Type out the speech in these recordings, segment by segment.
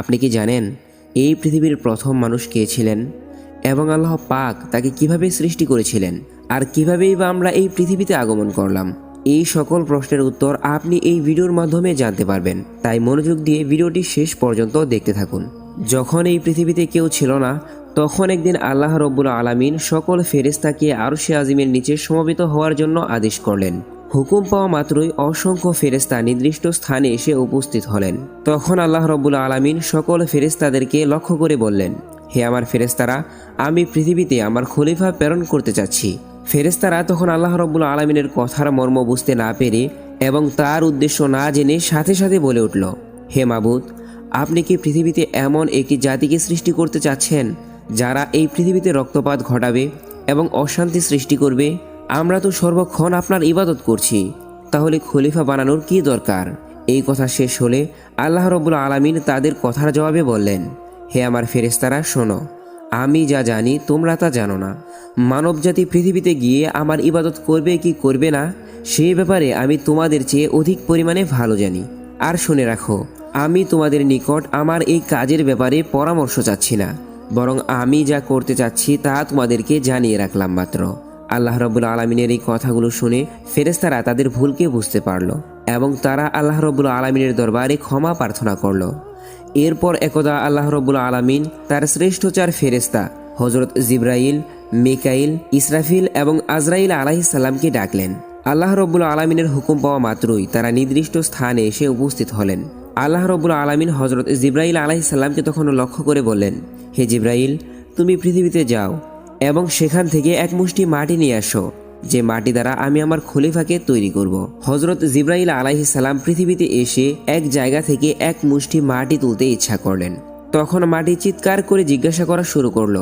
আপনি কি জানেন এই পৃথিবীর প্রথম মানুষ কে ছিলেন? এবং আল্লাহ পাক তাকে কীভাবে সৃষ্টি করেছিলেন? আর কিভাবেই বা আমরা এই পৃথিবীতে আগমন করলাম? এই সকল প্রশ্নের উত্তর আপনি এই ভিডিওর মাধ্যমে জানতে পারবেন। তাই মনোযোগ দিয়ে ভিডিওটি শেষ পর্যন্ত দেখতে থাকুন। যখন এই পৃথিবীতে কেউ ছিল না, তখন একদিন আল্লাহ রব্বুল আলামিন সকল ফেরেস্তাকে আরশে আজিমের নিচে সমবেত হওয়ার জন্য আদেশ করলেন। হুকুম পাওয়া মাত্রই অসংখ্য ফেরেস্তা নির্দিষ্ট স্থানে এসে উপস্থিত হলেন। তখন আল্লাহ রব্বুল আলামিন সকল ফেরেস্তাদেরকে লক্ষ্য করে বললেন, হে আমার ফেরেস্তারা আমি পৃথিবীতে আমার খলিফা প্রেরণ করতে চাচ্ছি। ফেরেস্তারা তখন আল্লাহ রব্বুল আলমিনের কথার মর্ম বুঝতে না পেরে এবং তার উদ্দেশ্য না জেনে সাথে সাথে বলে উঠল, হে মাবুদ, আপনি কি পৃথিবীতে এমন একটি জাতিকে সৃষ্টি করতে চাচ্ছেন, যারা এই পৃথিবীতে রক্তপাত ঘটাবে এবং অশান্তি সৃষ্টি করবে? আমরা তো সর্বক্ষণ আপনার ইবাদত করছি। তাহলে খলিফা বানানোর কি দরকার? এই কথা শেষ হলে আল্লাহ রব্বুল আলমিন তাদের কথার জবাবে বললেন, হে আমার ফেরেস্তারা শোনো, আমি যা জানি তোমরা তা জানো না। মানবজাতি পৃথিবীতে গিয়ে আমার ইবাদত করবে কি করবে না সেই ব্যাপারে আমি তোমাদের চেয়ে অধিক পরিমাণে ভালো জানি। আর শুনে রাখো, আমি তোমাদের নিকট আমার এই কাজের ব্যাপারে পরামর্শ চাচ্ছি না, বরং আমি যা করতে চাচ্ছি তা তোমাদেরকে জানিয়ে রাখলাম মাত্র। আল্লাহ রবুল আলমিনের এই কথাগুলো শুনে ফেরেস্তারা তাদের ভুলকে বুঝতে পারল এবং তারা আল্লাহ রবুল আলমিনের দরবারে ক্ষমা প্রার্থনা করল। এরপর একদা আল্লাহ রব্বুল আলমিন তার শ্রেষ্ঠ চার ফেরেস্তা হজরত জিব্রাইল, মেকাইল, ইসরাফিল এবং আজরাইল আলাহিসাল্লামকে ডাকলেন। আল্লাহ রব্বুল আলমিনের হুকুম পাওয়া মাত্রই তারা নির্দিষ্ট স্থানে এসে উপস্থিত হলেন। আল্লাহ রব্বুল আলমিন হজরত জিব্রাইল আলাহিসাল্লামকে তখন লক্ষ্য করে বললেন, হে জিব্রাইল, তুমি পৃথিবীতে যাও এবং সেখান থেকে এক মুষ্টি মাটি নিয়ে আসো, যে মাটি দ্বারা আমি আমার খলিফাকে তৈরি করব। হজরত জিব্রাইল আলাইসাল্লাম পৃথিবীতে এসে এক জায়গা থেকে এক মুষ্টি মাটি তুলতে ইচ্ছা করলেন। তখন মাটি চিৎকার করে জিজ্ঞাসা করা শুরু করল,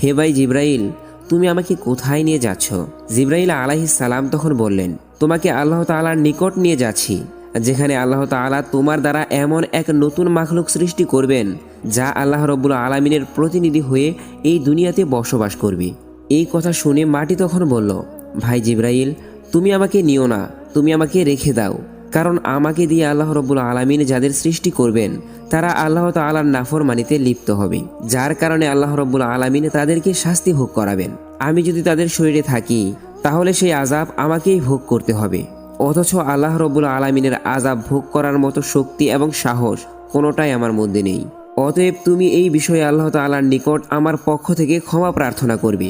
হে ভাই জিব্রাইল, তুমি আমাকে কোথায় নিয়ে যাচ্ছ? জিব্রাইল সালাম তখন বললেন, তোমাকে আল্লাহ তালার নিকট নিয়ে যাচ্ছি। যেখানে আল্লাহ তাআলা তোমার দ্বারা এমন এক নতুন মাখলুক সৃষ্টি করবেন, যা আল্লাহ রব্বুল আলমিনের প্রতিনিধি হয়ে এই দুনিয়াতে বসবাস করবে। এই কথা শুনে মাটি তখন বলল, ভাই জিব্রাইল, তুমি আমাকে নিও না, তুমি আমাকে রেখে দাও। কারণ আমাকে দিয়ে আল্লাহ রব্বুল আলমিন যাদের সৃষ্টি করবেন, তারা আল্লাহ তালার নাফরমানিতে লিপ্ত হবে। যার কারণে আল্লাহ রব্বুল আলমিন তাদেরকে শাস্তি ভোগ করাবেন। আমি যদি তাদের শরীরে থাকি, তাহলে সেই আজাব আমাকেই ভোগ করতে হবে। অথচ আল্লাহ রব্বুল আলমিনের আজাব ভোগ করার মতো শক্তি এবং সাহস কোনোটাই আমার মধ্যে নেই। অতএব তুমি এই বিষয়ে আল্লাহ তাল্লার নিকট আমার পক্ষ থেকে ক্ষমা প্রার্থনা করবে।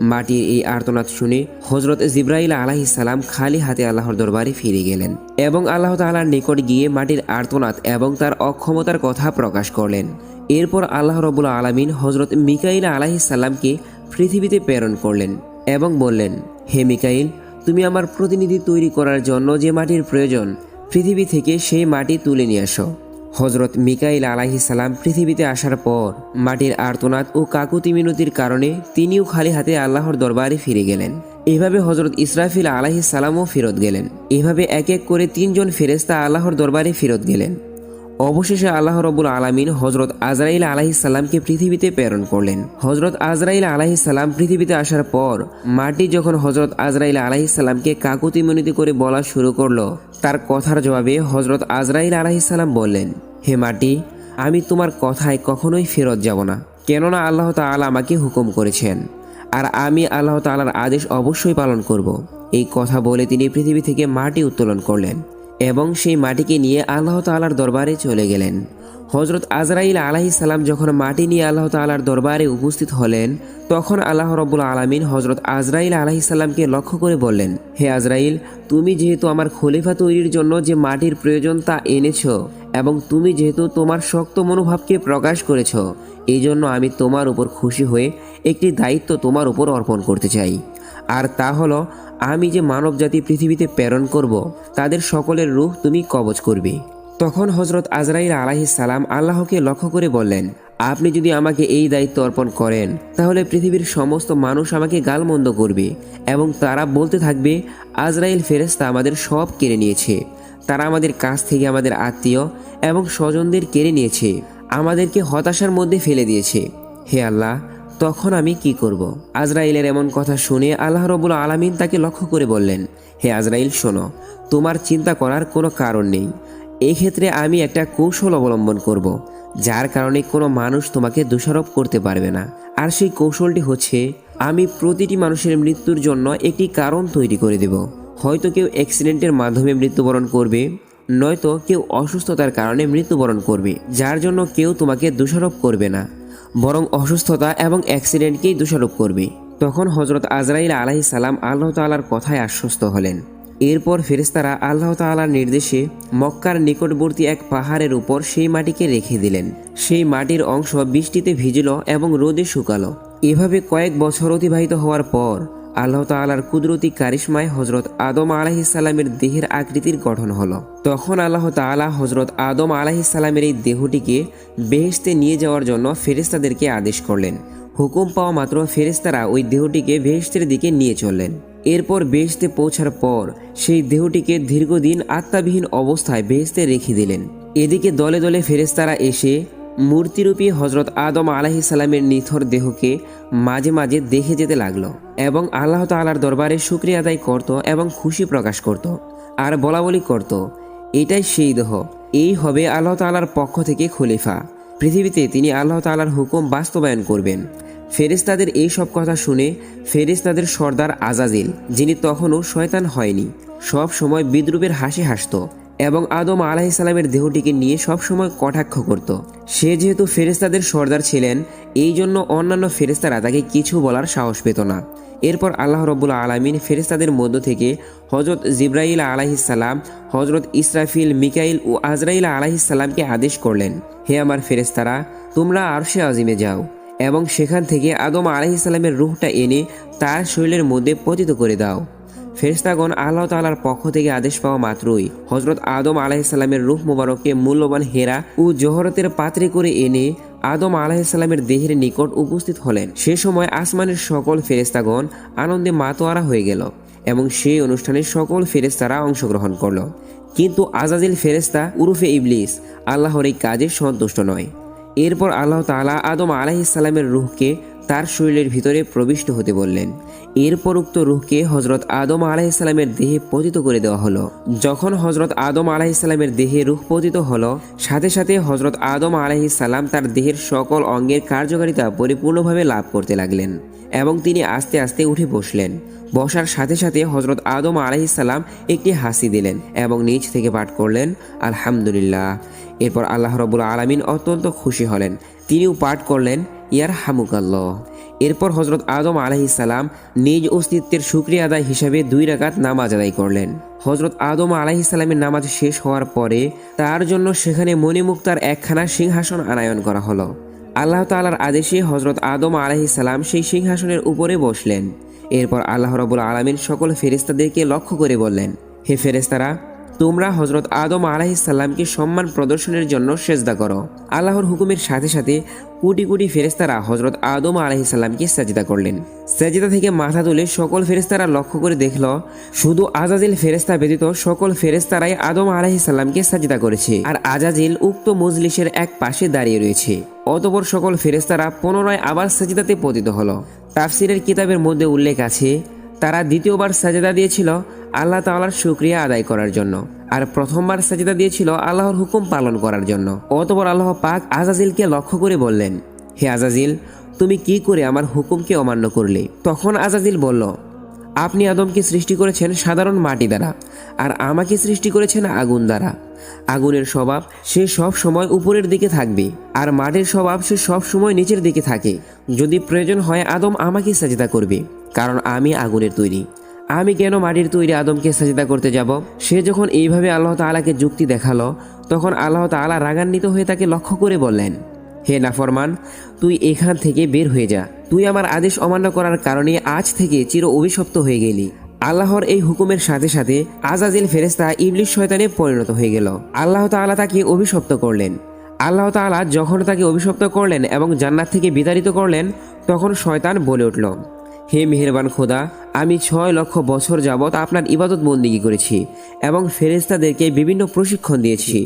মাটির এই আর্তনাদ শুনে হজরত জিব্রাইল আলাহি সালাম খালি হাতে আল্লাহর দরবারে ফিরে গেলেন এবং আল্লাহ তাল্লাহর নিকট গিয়ে মাটির আর্তনাদ এবং তার অক্ষমতার কথা প্রকাশ করলেন। এরপর আল্লাহ রবুল আলমিন হজরত মিকাইল আলাহি সাল্লামকে পৃথিবীতে প্রেরণ করলেন এবং বললেন, হে মিকাইল তুমি আমার প্রতিনিধি তৈরি করার জন্য যে মাটির প্রয়োজন, পৃথিবী থেকে সেই মাটি তুলে নিয়ে আসো হজরত মিকাইল আলাহি সালাম পৃথিবীতে আসার পর মাটির আর্তনাদ ও কাকুতি মিনতির কারণে তিনিও খালি হাতে আল্লাহর দরবারে ফিরে গেলেন। এভাবে হজরত ইসরাফিল আলাহি সালামও ফেরত গেলেন। এভাবে এক এক করে তিনজন ফেরেস্তা আল্লাহর দরবারে ফেরত গেলেন। অবশেষে আল্লাহ রবুল আলমিন হজরত আজরাইল আলাহি সাল্লামকে পৃথিবীতে প্রেরণ করলেন হজরত আজরাইল আলাহি সাল্লাম পৃথিবীতে আসার পর মাটি যখন হজরত আজরাইল আলাহি সাল্লামকে কাকুতি মিনতি করে বলা শুরু করল, তার কথার জবাবে হজরত আজরাইল আলাহি সাল্লাম বললেন, হে মাটি, আমি তোমার কথায় কখনোই ফেরত যাব না, কেননা আল্লাহ তাআলা আমাকে হুকুম করেছেন, আর আমি আল্লাহ তাআলার আদেশ অবশ্যই পালন করব। এই কথা বলে তিনি পৃথিবী থেকে মাটি উত্তোলন করলেন এবং সেই মাটিকে নিয়ে আল্লাহ তালার দরবারে চলে গেলেন। হজরত আজরাইল আলাহি সালাম যখন মাটি নিয়ে আল্লাহ তালার দরবারে উপস্থিত হলেন, তখন আল্লাহ রব্বুল আলমিন হজরত আজরাইল আলাহি সাল্লামকে লক্ষ্য করে বললেন, হে আজরাইল, তুমি যেহেতু আমার খলিফা তৈরির জন্য যে মাটির প্রয়োজন তা এনেছ এবং তুমি যেহেতু তোমার শক্ত মনোভাবকে প্রকাশ করেছ, এই জন্য আমি তোমার উপর খুশি হয়ে একটি দায়িত্ব তোমার উপর অর্পণ করতে চাই। আর তা হলো, আমি যে মানব জাতি পৃথিবীতে প্রেরণ করব, তাদের সকলের রূহ তুমি কবজ করবে। তখন হজরত আজরাইল আলাহি সালাম আল্লাহকে লক্ষ্য করে বললেন, আপনি যদি আমাকে এই দায়িত্ব অর্পণ করেন, তাহলে পৃথিবীর সমস্ত মানুষ আমাকে গালমন্দ করবে এবং তারা বলতে থাকবে, আজরাইল ফেরেস্তা আমাদের সব কেড়ে নিয়েছে। তারা আমাদের কাছ থেকে আমাদের আত্মীয় এবং স্বজনদের কেড়ে নিয়েছে। আমাদেরকে হতাশার মধ্যে ফেলে দিয়েছে। হে আল্লাহ তখন আমি কি করব। আজরাইলের এমন কথা শুনে আল্লাহ রবুল আলমিন তাকে লক্ষ্য করে বললেন, হে আজরাইল, শোনো, তোমার চিন্তা করার কোনো কারণ নেই এই ক্ষেত্রে আমি একটা কৌশল অবলম্বন করব। যার কারণে কোনো মানুষ তোমাকে দোষারোপ করতে পারবে না আর সেই কৌশলটি হচ্ছে, আমি প্রতিটি মানুষের মৃত্যুর জন্য একটি কারণ তৈরি করে দেব হয়তো কেউ অ্যাক্সিডেন্টের মাধ্যমে মৃত্যুবরণ করবে, নয়তো কেউ অসুস্থতার কারণে মৃত্যুবরণ করবে, যার জন্য কেউ তোমাকে দোষারোপ করবে না বরং অসুস্থতা এবং অ্যাক্সিডেন্টকেই দোষারোপ করবে। তখন হজরত আজরাইল আলাহি সালাম আল্লাহ তাল্লার কথায় আশ্বস্ত হলেন। এরপর ফেরেস্তারা আল্লাহ তাআলার নির্দেশে মক্কার নিকটবর্তী এক পাহাড়ের উপর সেই মাটিকে রেখে দিলেন। সেই মাটির অংশ বৃষ্টিতে ভিজল এবং রোদে শুকালো। এভাবে কয়েক বছর অতিবাহিত হওয়ার পর আল্লাহ তাআলার কুদরতি কারিশমায় হজরত আদম আলাহিসাল্লামের দেহের আকৃতির গঠন হলো। তখন আল্লাহ তাআলা হজরত আদম আলাহিসাল্লামের এই দেহটিকে বেহেশতে নিয়ে যাওয়ার জন্য ফেরেস্তাদেরকে আদেশ করলেন। হুকুম পাওয়া মাত্র ফেরেস্তারা ওই দেহটিকে বেহেশতের দিকে নিয়ে চললেন। এরপর বেহেশতে পৌঁছার পর সেই দেহটিকে দীর্ঘদিন আত্মাবিহীন অবস্থায় বেহেশতে রেখে দিলেন। এদিকে দলে দলে ফেরেস্তারা এসে মূর্তিরূপী হজরত আদম আলাহিসাল্লামের নিথর দেহকে মাঝে মাঝে দেখে যেতে লাগল এবং আল্লাহ তাআলার দরবারে শুক্রিয়া আদায় করত এবং খুশি প্রকাশ করত। আর বলা বলি করত, এটাই সেই দেহ, এই হবে আল্লাহ তাআলার পক্ষ থেকে খলিফা। পৃথিবীতে তিনি আল্লাহ তাআলার হুকুম বাস্তবায়ন করবেন। ফেরেস্তাদের এই সব কথা শুনে ফেরেস্তাদের সর্দার আজাজিল, যিনি তখনও শয়তান হয়নি, সব সময় বিদ্রুপের হাসি হাসত। এবং আদম আলাহিসাল্লামের দেহটিকে নিয়ে সবসময় কটাক্ষ করত। সে যেহেতু ফেরেস্তাদের সর্দার ছিলেন, এই জন্য অন্যান্য ফেরেস্তারা তাকে কিছু বলার সাহস পেত না। এরপর আল্লাহ রব্বুল আলমিন ফেরেস্তাদের মধ্য থেকে হজরত জিব্রাইল আলাহিসাল্লাম হজরত ইসরাফিল, মিকাইল ও আজরাইল আলাহিসাল্লামকে আদেশ করলেন, হে আমার ফেরেস্তারা তোমরা আরশে আজিমে যাও। এবং সেখান থেকে আদম আলাহিসাল্লামের রুহটা এনে তার শরীরের মধ্যে পতিত করে দাও। ফেরেস্তাগণ আল্লাহ তাআলার পক্ষ থেকে আদেশ পাওয়া মাত্রই হজরত আদম আলাহিসাল্লামের রুহ মুবারককে মূল্যবান হেরা ও জহরতের পাত্রে করে এনে আদম আলাহিসাল্লামের দেহের নিকট উপস্থিত হলেন। সে সময় আসমানের সকল ফেরেস্তাগণ আনন্দে মাতোয়ারা হয়ে গেল এবং সেই অনুষ্ঠানে সকল ফেরেস্তারা অংশগ্রহণ করল। কিন্তু আজাজিল ফেরেস্তা উরুফে ইবলিস আল্লাহর এই কাজে সন্তুষ্ট নয়। এরপর আল্লাহ তাআলা আদম আলাহিসাল্লামের রুহকে তার শরীরের ভিতরে প্রবিষ্ট হতে বললেন। এরপর উক্ত রুহকে হজরত আদম আলাহিসাল্লামের দেহে পতিত করে দেওয়া হলো। যখন হজরত আদম আলাহিসাল্লামের দেহে রুহ পতিত হলো, সাথে সাথে হজরত আদম আলাহিসাল্লাম তার দেহের সকল অঙ্গের কার্যকারিতা পরিপূর্ণভাবে লাভ করতে লাগলেন এবং তিনি আস্তে আস্তে উঠে বসলেন। বসার সাথে সাথে হজরত আদম আলাহিসাল্লাম একটি হাসি দিলেন এবং নিচ থেকে পাঠ করলেন, আলহামদুলিল্লাহ। এরপর আল্লাহ রবুল আলমিন অত্যন্ত খুশি হলেন। তিনিও পাঠ করলেন ইয়ার হামুকাল্লাহ এরপর হজরত আদম আলাহিসাল্লাম নিজ অস্তিত্বের সুক্রিয়া আদায় হিসাবে দুই রাকাত নামাজ আদায় করলেন। হজরত আদম আলাহিসাল্লামের নামাজ শেষ হওয়ার পরে তার জন্য সেখানে মণিমুক্তার একখানা সিংহাসন আনায়ন করা হলো। আল্লাহ তালার আদেশে হজরত আদম আলাহিসাল্লাম সেই সিংহাসনের উপরে বসলেন। এরপর আল্লাহ রবুল আলমিন সকল ফেরেস্তাদেরকে লক্ষ্য করে বললেন, হে ফেরেস্তারা তোমরা হজরত আদম আলাহিসাল্লামকে সম্মান প্রদর্শনের জন্য সেজদা করো। আল্লাহর হুকুমের সাথে সাথে কোটি কোটি ফেরেস্তারা হজরত আদম আলাহিসাল্লামকে সাজিদা করলেন। সাজিদা থেকে মাথা তুলে সকল ফেরেস্তারা লক্ষ্য করে দেখল, শুধু আজাজিল ফেরেস্তা ব্যতীত সকল ফেরেস্তারাই আদম আলাহিসাল্লামকে সাজিদা করেছে আর আজাজিল উক্ত মজলিসের এক পাশে দাঁড়িয়ে রয়েছে। অতপর সকল ফেরেস্তারা পুনরায় আবার সাজিদাতে পতিত হলো। তাফসিরের কিতাবের মধ্যে উল্লেখ আছে তারা দ্বিতীয়বার সাজেদা দিয়েছিল আল্লাহ তাআলার শুক্রিয়া আদায় করার জন্য। আর প্রথমবার সাজেদা দিয়েছিল আল্লাহর হুকুম পালন করার জন্য। অতপর আল্লাহ পাক আজাজিলকে লক্ষ্য করে বললেন, হে আজাজিল, তুমি কি করে আমার হুকুমকে অমান্য করলে? তখন আজাজিল বলল, আপনি আদমকে সৃষ্টি করেছেন সাধারণ মাটি দ্বারা, আর আমাকে সৃষ্টি করেছেন আগুন দ্বারা। আগুনের স্বভাব সে সব সময় উপরের দিকে থাকবে, আর মাটির স্বভাব সে সব সময় নিচের দিকে থাকে। যদি প্রয়োজন হয় আদম আমাকে সাজেদা করবে। কারণ আমি আগুনের তৈরি। আমি কেন মাটির তৈরি আদমকে সাজিদা করতে যাব? সে যখন এইভাবে আল্লাহ তাআলাকে যুক্তি দেখাল, তখন আল্লাহ তাআলা রাগান্বিত হয়ে তাকে লক্ষ্য করে বললেন, হে নাফরমান, তুই এখান থেকে বের হয়ে যা। তুই আমার আদেশ অমান্য করার কারণে আজ থেকে চির অভিশপ্ত হয়ে গেলি। আল্লাহর এই হুকুমের সাথে সাথে আজাজিল ফেরেস্তা ইবলিশ শয়তানে পরিণত হয়ে গেল। আল্লাহ তাআলা তাকে অভিশপ্ত করলেন। আল্লাহ তাআলা যখন তাকে অভিশপ্ত করলেন এবং জান্নাত থেকে বিতাড়িত করলেন, তখন শয়তান বলে উঠল হে মেহেরবান খোদা, আমি ছয় লক্ষ বছর যাবৎ আপনার ইবাদত বন্দিগি করেছি এবং ফেরেস্তাদেরকে বিভিন্ন প্রশিক্ষণ দিয়েছি।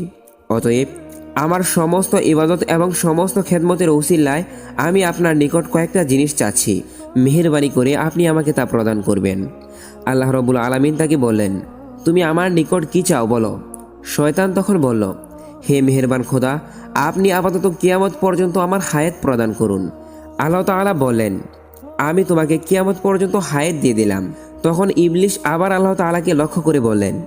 অতএব, আমার সমস্ত ইবাদত এবং সমস্ত খেদমতের ওসিল্লায় আমি আপনার নিকট কয়েকটা জিনিস চাচ্ছি। মেহেরবানি করে আপনি আমাকে তা প্রদান করবেন। আল্লাহ রবুল আলমিন তাকে বললেন, তুমি আমার নিকট কি চাও বলো? শয়তান তখন বলল, হে মেহেরবান খোদা, আপনি আপাতত কিয়ামত পর্যন্ত আমার হায়াত প্রদান করুন। আল্লাহ তাআলা বললেন আমি তোমাকে কিয়ামত পর্যন্ত হায়াত দিয়ে দিলাম। তখন ইবলিশ আবার আল্লাহ তাআলাকে লক্ষ্য করে বললেন,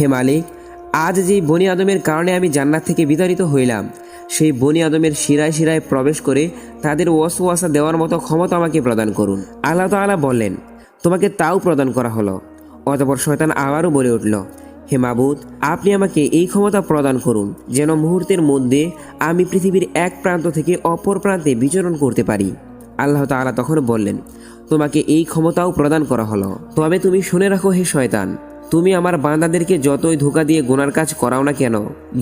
হে মালিক, আজ যেই বনি আদমের কারণে আমি জান্নাত থেকে বিতাড়িত হইলাম, সেই বনি আদমের শিরায় শিরায় প্রবেশ করে তাদের ওয়াসওয়াসা দেওয়ার মতো ক্ষমতা আমাকে প্রদান করুন। আল্লাহ তাআলা বললেন, তোমাকে তাও প্রদান করা হলো। অতপর শয়তান আবারও বলে উঠল, হে মাবুদ, আপনি আমাকে এই ক্ষমতা প্রদান করুন, যেন মুহূর্তের মধ্যে আমি পৃথিবীর এক প্রান্ত থেকে অপর প্রান্তে বিচরণ করতে পারি। আল্লাহ তাআলা তখন বললেন, তোমাকে এই ক্ষমতাও প্রদান করা হলো। তবে তুমি শুনে রাখো হে শয়তান, তুমি আমার বান্দাদেরকে যতই ধোকা দিয়ে গোনার কাজ করাও না কেন,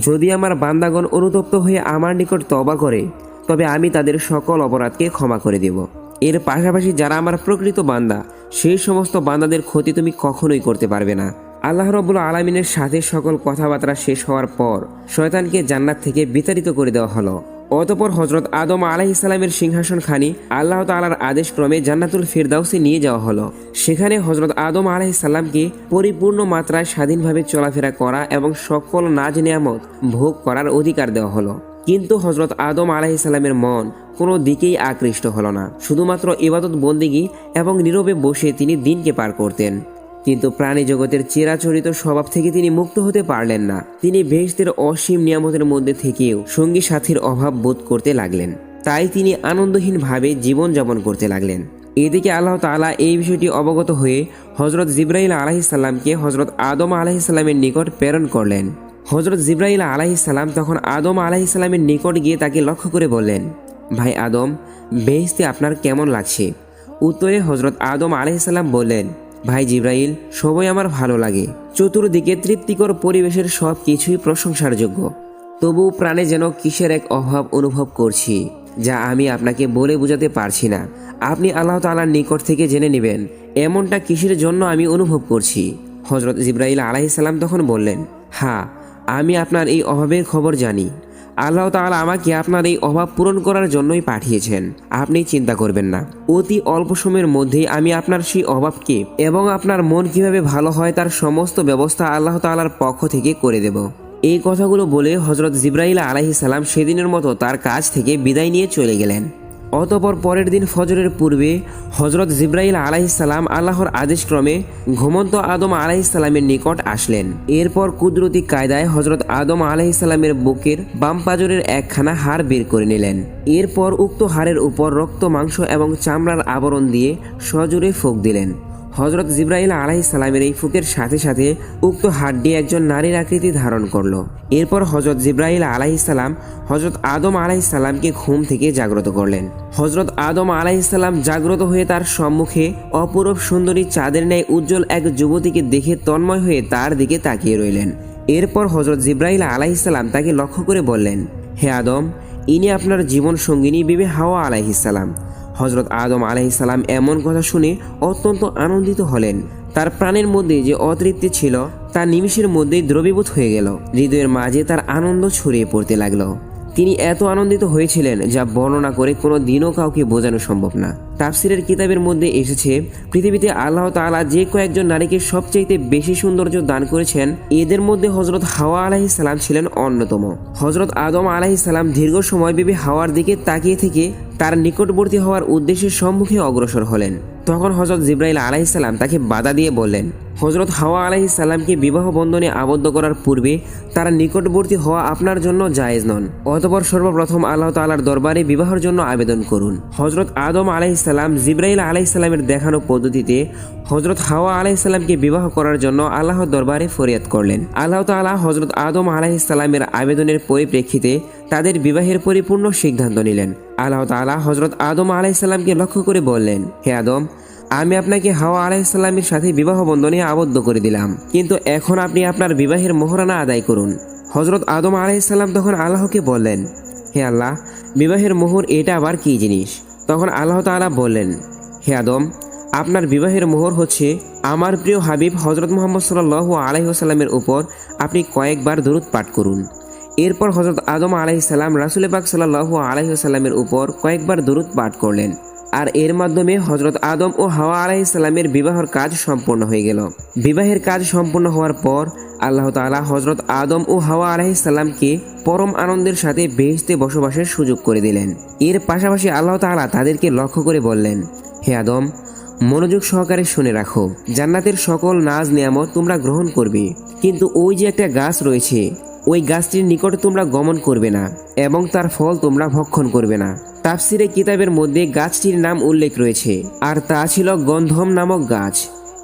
যদি আমার বান্দাগণ অনুতপ্ত হয়ে আমার নিকট তবা করে, তবে আমি তাদের সকল অপরাধকে ক্ষমা করে দেব। এর পাশাপাশি যারা আমার প্রকৃত বান্দা, সেই সমস্ত বান্দাদের ক্ষতি তুমি কখনোই করতে পারবে না। আল্লাহ রবুল আলমিনের সাথে সকল কথাবার্তা শেষ হওয়ার পর শয়তানকে জান্নাত থেকে বিতাড়িত করে দেওয়া হলো। অতপর হজরত আদম আলাহ ইসলামের সিংহাসন খানি আল্লাহ তালার আদেশ ক্রমে জান্নাতুল ফিরদাউসে নিয়ে যাওয়া হলো। সেখানে হজরত আদম আলাহ ইসলামকে পরিপূর্ণ মাত্রায় স্বাধীনভাবে চলাফেরা করা এবং সকল নাজ নিয়ামত ভোগ করার অধিকার দেওয়া হলো। কিন্তু হজরত আদম আলাহ ইসলামের মন কোনো দিকেই আকৃষ্ট হলো না। শুধুমাত্র ইবাদত বন্দিগি এবং নীরবে বসে তিনি দিনকে পার করতেন। কিন্তু প্রাণী জগতের চিরাচরিত স্বভাব থেকে তিনি মুক্ত হতে পারলেন না। তিনি বেহেশতের অসীম নিয়ামতের মধ্যে থেকেও সঙ্গী সাথীর অভাব বোধ করতে লাগলেন। তাই তিনি আনন্দহীনভাবে জীবনযাপন করতে লাগলেন। এদিকে আল্লাহ তাআলা এই বিষয়টি অবগত হয়ে হজরত জিব্রাইল আলাহিসাল্লামকে হজরত আদম আলাহিসাল্লামের নিকট প্রেরণ করলেন। হজরত জিব্রাইল আলাহিসাল্লাম তখন আদম আলাহিসাল্লামের নিকট গিয়ে তাকে লক্ষ্য করে বললেন, ভাই আদম বেহেশতে আপনার কেমন লাগছে? উত্তরে হজরত আদম আলাইসাল্লাম বললেন ভাই জিব্রাইল, সবই আমার ভালো লাগে। চতুর্দিকে তৃপ্তিকর পরিবেশের সব কিছুই প্রশংসার যোগ্য তবু প্রাণে যেন কিসের এক অভাব অনুভব করছি, যা আমি আপনাকে বলে বোঝাতে পারছি না। আপনি আল্লাহ তাআলার নিকট থেকে জেনে নেবেন, এমনটা কিসের জন্য আমি অনুভব করছি। হজরত জিব্রাইল আলাইসাল্লাম তখন বললেন হ্যাঁ আমি আপনার এই অভাবের খবর জানি। আল্লাহ তাআলা আমাকে আপনার এই অভাব পূরণ করার জন্যই পাঠিয়েছেন। আপনি চিন্তা করবেন না। অতি অল্প সময়ের মধ্যেই আমি আপনার সেই অভাবকে এবং আপনার মন কীভাবে ভালো হয় তার সমস্ত ব্যবস্থা আল্লাহ তাআলার পক্ষ থেকে করে দেব। এই কথাগুলো বলে হজরত জিব্রাইল আলাহি সালাম সেদিনের মতো তার কাজ থেকে বিদায় নিয়ে চলে গেলেন। অতপর পরের দিন ফজরের পূর্বে হজরত জিব্রাইল আলাইসাল্লাম আল্লাহর আদেশক্রমে ঘুমন্ত আদম আলাইসাল্লামের নিকট আসলেন। এরপর কুদরতি কায়দায় হজরত আদম আলাইসাল্লামের বুকের বাম পাজরের একখানা হার বের করে নিলেন। এরপর উক্ত হাড়ের উপর রক্ত, মাংস এবং চামড়ার আবরণ দিয়ে সজোরে ফুক দিলেন। হজরত জিব্রাইল আলাহি সালামের এই ফুকের সাথে সাথে উক্ত হাড্ডি একজন নারীর আকৃতি ধারণ করল। এরপর হজরত জিব্রাইল আলাহি সালাম হজরত আদম আলাহি সালামকে ঘুম থেকে জাগ্রত করলেন। হজরত আদম আলাহি সালাম জাগ্রত হয়ে তার সম্মুখে অপূরব সুন্দরী চাঁদের ন্যায় উজ্জ্বল এক যুবতীকে দেখে তন্ময় হয়ে তার দিকে তাকিয়ে রইলেন। এরপর হজরত জিব্রাইল আলাহি সালাম তাকে লক্ষ্য করে বললেন, হে আদম, ইনি আপনার জীবন সঙ্গিনী বিবে হাওয়া আলাইহিসালাম হজরত আদম আলাইসাল্লাম এমন কথা শুনে অত্যন্ত আনন্দিত হলেন। তার প্রাণের মধ্যে যে অতৃপ্তি ছিল, তা নিমিষের মধ্যেই দ্রবীভূত হয়ে গেল। হৃদয়ের মাঝে তার আনন্দ ছড়িয়ে পড়তে লাগল। তিনি এত আনন্দিত হয়েছিলেন যা বর্ণনা করে কোনো দিনও কাউকে বোঝানো সম্ভব না। তাফসিরের কিতাবের মধ্যে এসেছে, পৃথিবীতে আল্লাহ তাআলা যে কয়েকজন নারীকে সবচাইতে বেশি সৌন্দর্য দান করেছেন, এদের মধ্যে হজরত হাওয়া আলাহি সালাম ছিলেন অন্যতম। হজরত আদম আলাহি সালাম দীর্ঘ সময় ভেবে হাওয়ার দিকে তাকিয়ে থেকে তার নিকটবর্তী হওয়ার উদ্দেশ্যে সম্মুখে অগ্রসর হলেন। তখন হজরত জিব্রাইল আলাইসাল্লাম তাকে বাধা দিয়ে বললেন হজরত হাওয়া আলাহি সাল্লামকে বিবাহ বন্ধনে আবদ্ধ করার পূর্বে তারা নিকটবর্তী হওয়া আপনার জন্য জায়েজ নন। অতপর সর্বপ্রথম আল্লাহ তাআলার দরবারে বিবাহের জন্য আবেদন করুন। হজরত আদম আলাইসাল্লাম জিব্রাইল আলাইসাল্লামের দেখানো পদ্ধতিতে হজরত হাওয়া আলাইসাল্লামকে বিবাহ করার জন্য আল্লাহর দরবারে ফরিয়াদ করলেন। আল্লাহ তাআলা হজরত আদম আলাইসাল্লামের আবেদনের পরিপ্রেক্ষিতে তাদের বিবাহের পরিপূর্ণ সিদ্ধান্ত নিলেন। আল্লাহ তাআলা হজরত আদম আলাইসাল্লামকে লক্ষ্য করে বললেন, হে আদম আমি আপনাকে হাওয়া আলাইসাল্লামের সাথে বিবাহ বন্ধনে আবদ্ধ করে দিলাম। কিন্তু এখন আপনি আপনার বিবাহের মোহরানা আদায় করুন। হজরত আদম আলাইসাল্লাম তখন আল্লাহকে বললেন, হে আল্লাহ, বিবাহের মোহর এটা আবার কী জিনিস? তখন আল্লাহ তাআলা বললেন, হে আদম, আপনার বিবাহের মোহর হচ্ছে, আমার প্রিয় হাবিব হজরত মোহাম্মদ সাল্লাহ আলাইসাল্লামের উপর আপনি কয়েকবার দরুদ পাঠ করুন। এরপর হজরত আদম আলাইসাল্লাম রাসুল পাক সাল্লাহ আলাইসাল্লামের উপর কয়েকবার দরুদ পাঠ করলেন। আর এর মাধ্যমে হজরত আদম ও হাওয়া আলাইসাল্লামের বিবাহর কাজ সম্পন্ন হয়ে গেল। বিবাহের কাজ সম্পন্ন হওয়ার পর আল্লাহ তাআলা হজরত আদম ও হাওয়া আলাইসাল্লামকে পরম আনন্দের সাথে বেহেশতে বসবাসের সুযোগ করে দিলেন। এর পাশাপাশি আল্লাহ তাআলা তাদেরকে লক্ষ্য করে বললেন, হে আদম, মনোযোগ সহকারে শুনে রাখো। জান্নাতের সকল নাজ নিয়ামত তোমরা গ্রহণ করবে। কিন্তু ওই যে একটা গাছ রয়েছে ওই গাছটির নিকটে তোমরা গমন করবে না, এবং তার ফল তোমরা ভক্ষণ করবে না। তাফসিরে কিতাবের মধ্যে গাছটির নাম উল্লেখ রয়েছে, আর তা ছিল গন্ধম নামক গাছ।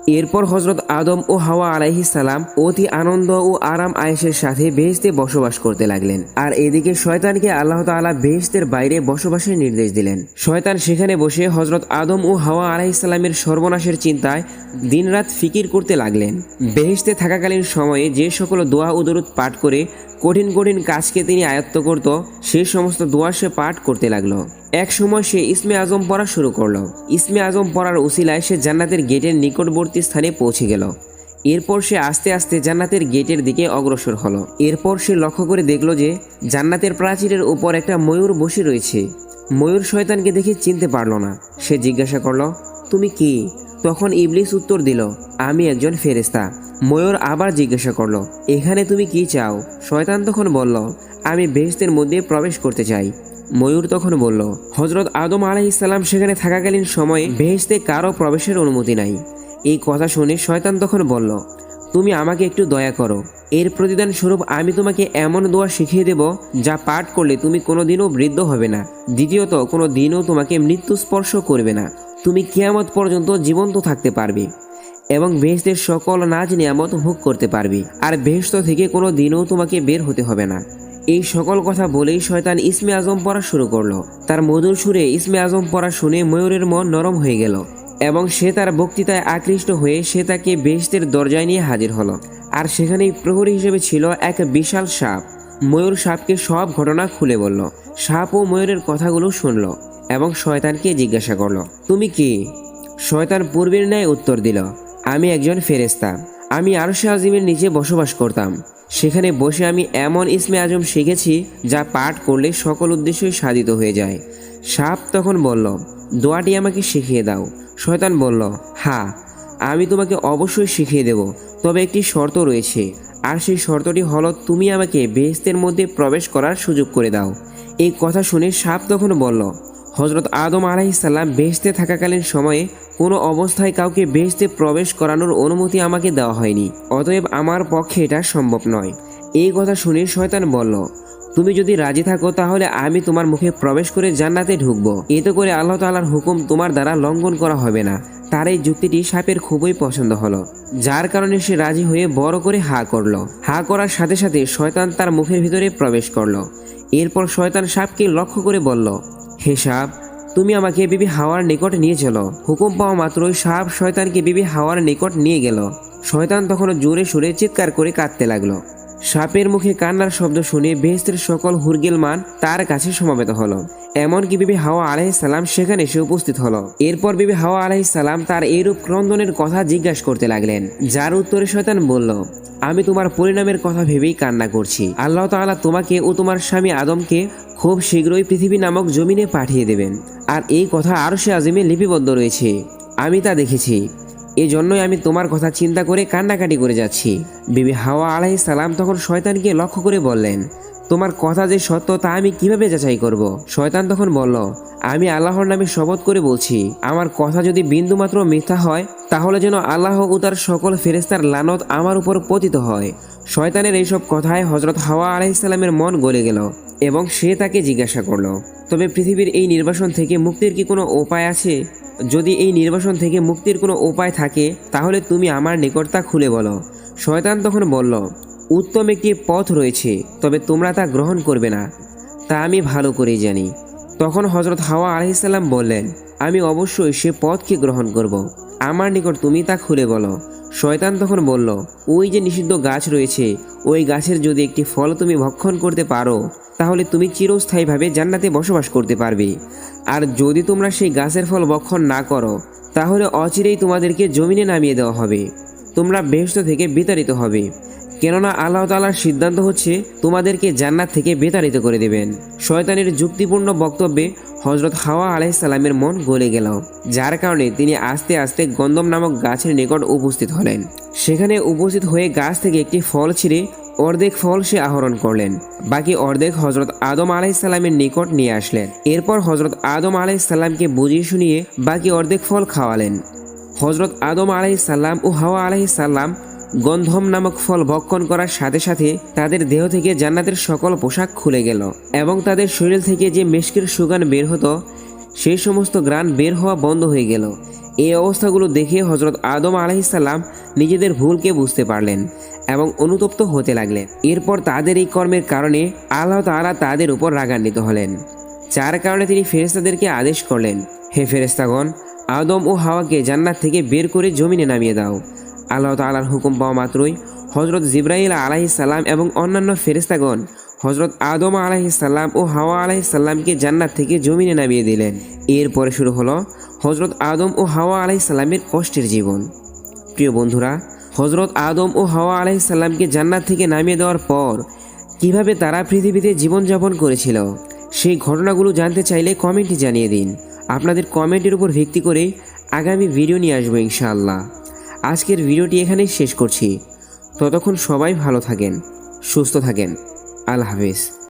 এরপর হজরত আদম ও হাওয়া আলাইহিস সালাম অতি আনন্দ ও আরাম আয়েশের সাথে বেহেস্তে বসবাস করতে লাগলেন। আর এদিকে শয়তানকে আল্লাহ তাআলা বেহেস্তের বাইরে বসবাসের নির্দেশ দিলেন। শয়তান সেখানে বসে হজরত আদম ও হাওয়া আলাইহিস সালামের সর্বনাশের চিন্তায় দিনরাত ফিকির করতে লাগলেন। বেহেস্তে থাকাকালীন সময়ে যে সকল দোয়া ও দরুদ পাঠ করে কঠিন কঠিন কাজকে তিনি আয়ত্ত করত সেই সমস্ত দোয়া সে পাঠ করতে লাগল। এক সময় সে ইসমে আজম পড়া শুরু করল। ইসমে আজম পড়ার উসিলায় সে জান্নাতের গেটের নিকটবর্তী স্থানে পৌঁছে গেল। এরপর সে আস্তে আস্তে জান্নাতের গেটের দিকে অগ্রসর হলো। এরপর সে লক্ষ্য করে দেখল যে জান্নাতের প্রাচীরের উপর একটা ময়ূর বসে রয়েছে। ময়ূর শয়তানকে দেখে চিনতে পারল না। সে জিজ্ঞাসা করল, তুমি কি? তখন ইবলিস উত্তর দিল, আমি একজন ফেরেস্তা ময়ূর আবার জিজ্ঞাসা করল, এখানে তুমি কি চাও? শয়তান তখন বলল, আমি বেহেস্তের মধ্যে প্রবেশ করতে চাই। ময়ূর তখন বলল হজরত আদম আলাইসাল্লাম সেখানে থাকাকালীন সময়ে বেহেস্তে কারও প্রবেশের অনুমতি নাই। এই কথা শুনে শয়তান তখন বলল, তুমি আমাকে একটু দয়া করো। এর প্রতিদান স্বরূপ আমি তোমাকে এমন দোয়া শিখিয়ে দেব যা পাঠ করলে তুমি কোনোদিনও বৃদ্ধ হবে না। দ্বিতীয়ত কোনো দিনও তোমাকে মৃত্যু স্পর্শ করবে না। তুমি কেয়ামত পর্যন্ত জীবন্ত থাকতে পারবে। এবং বেহেস্তের সকল নাজ নিয়ামত ভোগ করতে পারবি। আর বেহেস্ত থেকে কোনো দিনও তোমাকে বের হতে হবে না। এই সকল কথা বলেই শয়তান ইসমে আজম পড়া শুরু করল। তার মধুর সুরে ইসমে আজম পড়া শুনে ময়ূরের মন নরম হয়ে গেল। এবং সে তার বক্তৃতায় আকৃষ্ট হয়ে সে তাকে বেহেস্তের দরজায় নিয়ে হাজির হলো। আর সেখানেই প্রহরী হিসেবে ছিল এক বিশাল সাপ। ময়ূর সাপকে সব ঘটনা খুলে বলল। সাপ ও ময়ূরের কথাগুলো শুনল এবং শয়তানকে জিজ্ঞাসা করল, তুমি কি? শয়তান পূর্বের ন্যায় উত্তর দিল আমি একজন ফেরেস্তা আমি আরশে আজিমের নিচে বসবাস করতাম। সেখানে বসে আমি এমন ইসমে আজম শিখেছি যা পাঠ করলে সকল উদ্দেশ্যই সাধিত হয়ে যায়। সাপ তখন বলল, দোয়াটি আমাকে শিখিয়ে দাও। শয়তান বলল হ্যাঁ আমি তোমাকে অবশ্যই শিখিয়ে দেব, তবে একটি শর্ত রয়েছে। আর সেই শর্তটি হলো তুমি আমাকে বেহেস্তের মধ্যে প্রবেশ করার সুযোগ করে দাও। এই কথা শুনে সাপ তখন বলল হজরত আদম আলাইসাল্লাম বেহেস্তে থাকাকালীন সময়ে কোনো অবস্থায় কাউকে বেহেস্তে প্রবেশ করানোর অনুমতি আমাকে দেওয়া হয়নি। অতএব আমার পক্ষে এটা সম্ভব নয়। এই কথা শুনে শয়তান বলল, তুমি যদি রাজি থাকো, তাহলে আমি তোমার মুখে প্রবেশ করে জান্নাতে ঢুকবো। এতে করে আল্লাহ তাআলার হুকুম তোমার দ্বারা লঙ্ঘন করা হবে না। তার এই যুক্তিটি সাপের খুবই পছন্দ হলো, যার কারণে সে রাজি হয়ে বড় করে হা করল। হা করার সাথে সাথে শয়তান তার মুখের ভিতরে প্রবেশ করল। এরপর শয়তান সাপকে লক্ষ্য করে বলল, হে সাপ তুমি আমাকে বিবি হাওয়ার নিকট নিয়ে চলো। হুকুম পাওয়া মাত্রই সাপ শয়তানকে বিবি হাওয়ার নিকট নিয়ে গেল। শয়তান তখন জোরে সুরে চিৎকার করে কাঁদতে লাগল। সাপের মুখে কান্নার শব্দ শুনে বেহেস্তের সকল হুরগেল মান তার কাছে সমাবেত হলো। এমনকি বিবি হাওয়া আলাইহিস সালাম সেখানে এসে উপস্থিত হলো। এরপর বিবি হাওয়া আলাইহিস সালাম তার এইরূপ ক্রন্দনের কথা জিজ্ঞাসা করতে লাগলেন। যার উত্তরে শয়তান বলল, আমি তোমার পরিণামের কথা ভেবেই কান্না করছি। আল্লাহ তাআলা তোমাকে ও তোমার স্বামী আদমকে খুব শীঘ্রই পৃথিবী নামক জমিনে পাঠিয়ে দেবেন। আর এই কথা আরও সে আজিমে লিপিবদ্ধ রয়েছে। আমি তা দেখেছি। এই জন্যই আমি তোমার কথা চিন্তা করে কান্নাকাটি করে যাচ্ছি। বিবি হাওয়া আলাই সালাম তখন শয়তানকে লক্ষ্য করে বললেন, তোমার কথা যে সত্য তা আমি কীভাবে যাচাই করব? শয়তান তখন বলল, আমি আল্লাহর নামে শপথ করে বলছি, আমার কথা যদি বিন্দুমাত্র মিথ্যা হয়, তাহলে যেন আল্লাহ ও তার সকল ফেরেস্তার লানত আমার উপর পতিত হয়। শয়তানের এইসব কথায় হজরত হাওয়া আলাইসাল্লামের মন গলে গেল এবং সে তাকে জিজ্ঞাসা করল, তবে পৃথিবীর এই নির্বাসন থেকে মুক্তির কি কোনো উপায় আছে? যদি এই নির্বাসন থেকে মুক্তির কোনো উপায় থাকে, তাহলে তুমি আমার নিকট তা খুলে বলো। শয়তান তখন বলল, উত্তম একটি পথ রয়েছে, তবে তোমরা তা গ্রহণ করবে না। তা আমি ভালো করেই জানি। তখন হজরত হাওয়া আলহিসাল্লাম বললেন, আমি অবশ্যই সে পথকে গ্রহণ করব। আমার নিকট তুমি তা খুলে বলো। শয়তান তখন বলল, ওই যে নিষিদ্ধ গাছ রয়েছে, ওই গাছের যদি একটি ফল তুমি ভক্ষণ করতে পারো, তাহলে তুমি চিরস্থায়ীভাবে জান্নাতে বসবাস করতে পারবে। আর যদি তোমরা সেই গাছের ফল ভক্ষণ না করো, তাহলে অচিরেই তোমাদেরকে জমিনে নামিয়ে দেওয়া হবে। তোমরা বেহস্ত থেকে বিতাড়িত হবে। কেননা আল্লাহ তালার সিদ্ধান্ত হচ্ছে, তোমাদেরকে জান্নাত থেকে বিতাড়িত করে দেবেন। শয়তানের যুক্তিপূর্ণ বক্তব্যে হজরত হাওয়া আলাইসাল্লামের মন গলে গেল, যার কারণে তিনি আস্তে আস্তে গন্দম নামক গাছের নিকট উপস্থিত হলেন। সেখানে উপস্থিত হয়ে গাছ থেকে একটি ফল ছিঁড়ে অর্ধেক ফল সে আহরণ করলেন। বাকি অর্ধেক হজরত আদম আলাইসাল্লামের নিকট নিয়ে আসলেন। এরপর হজরত আদম আলাইসাল্লামকে বুঝিয়ে শুনিয়ে বাকি অর্ধেক ফল খাওয়ালেন। হজরত আদম আলাইসাল্লাম ও হাওয়া আলাইসাল্লাম গন্ধম নামক ফল ভক্ষণ করার সাথে সাথে তাদের দেহ থেকে জান্নাতের সকল পোশাক খুলে গেল এবং তাদের শরীর থেকে যে মেশকের সুগান বের হতো, সেই সমস্ত গ্রান বের হওয়া বন্ধ হয়ে গেল। এই অবস্থাগুলো দেখে হজরত আদম আলাইসাল্লাম নিজেদের ভুলকে বুঝতে পারলেন এবং অনুতপ্ত হতে লাগলেন। এরপর তাদের এই কর্মের কারণে আল্লাহ তাআলা তাদের উপর রাগান্বিত হলেন। যার কারণে তিনি ফেরেস্তাদেরকে আদেশ করলেন, হে ফেরেস্তাগণ আদম ও হাওয়াকে জান্নাত থেকে বের করে জমিনে নামিয়ে দাও। আল্লাহ তাআলার হুকুম পাওয়া মাত্রই হজরত জিব্রাইল আলাহি সাল্লাম এবং অন্যান্য ফেরেস্তাগণ হজরত আদম আলাহি সাল্লাম ও হাওয়া আলাহি সাল্লামকে জান্নাত থেকে জমিনে নামিয়ে দিলেন। এরপরে শুরু হলো হজরত আদম ও হাওয়া আলাহি সাল্লামের কষ্টের জীবন। প্রিয় বন্ধুরা হজরত আদম ও হাওয়া আলাহি সাল্লামকে জান্নাত থেকে নামিয়ে দেওয়ার পর কীভাবে তারা পৃথিবীতে জীবনযাপন করেছিল, সেই ঘটনাগুলো জানতে চাইলে কমেন্টে জানিয়ে দিন। আপনাদের কমেন্টের উপর ভিত্তি করে আগামী ভিডিও নিয়ে আসব ইনশাআল্লাহ। আজকের ভিডিওটি এখানেই শেষ করছি। ততক্ষণ সবাই ভালো থাকেন সুস্থ থাকেন। আল্লাহ হাফিজ।